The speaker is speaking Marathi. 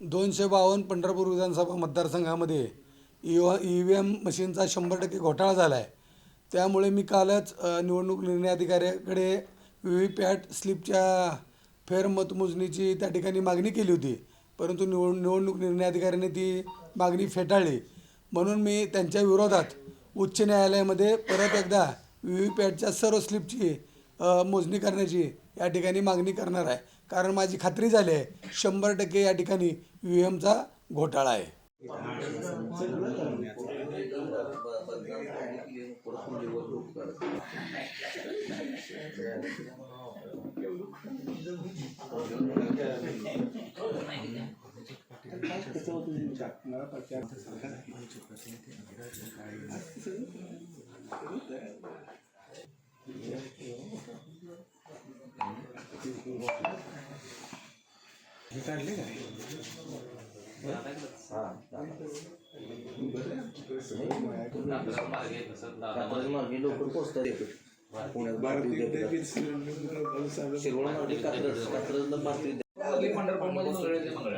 दोनशे बावन्न पंढरपूर विधानसभा मतदारसंघामध्ये ई ई व्ही एम मशीनचा शंभर टक्के घोटाळा झाला आहे त्यामुळे मी कालच निवडणूक निर्णय अधिकाऱ्याकडे व्ही व्ही पॅट स्लिपच्या फेरमतमोजणीची त्या ठिकाणी मागणी केली होती. परंतु निवड निवडणूक निर्णय अधिकाऱ्याने ती मागणी फेटाळली. म्हणून मी त्यांच्या विरोधात उच्च न्यायालयामध्ये परत एकदा व्ही व्ही पॅटच्या सर्व स्लिपची मोजणी करण्याची या ठिकाणी मागणी करणार आहे. कारण माझी खात्री झाली आहे शंभर टक्के या ठिकाणी व्ही व्ही एमचा घोटाळा आहे. मार्गे लवकर पोहोचतात येतो पुण्यात भारतीय विद्यापीठात शिरवळ मार्गे कात्रज कात्रजला भारतीय विद्यापीठ पंढरपूरमध्ये मंगळ मंगळ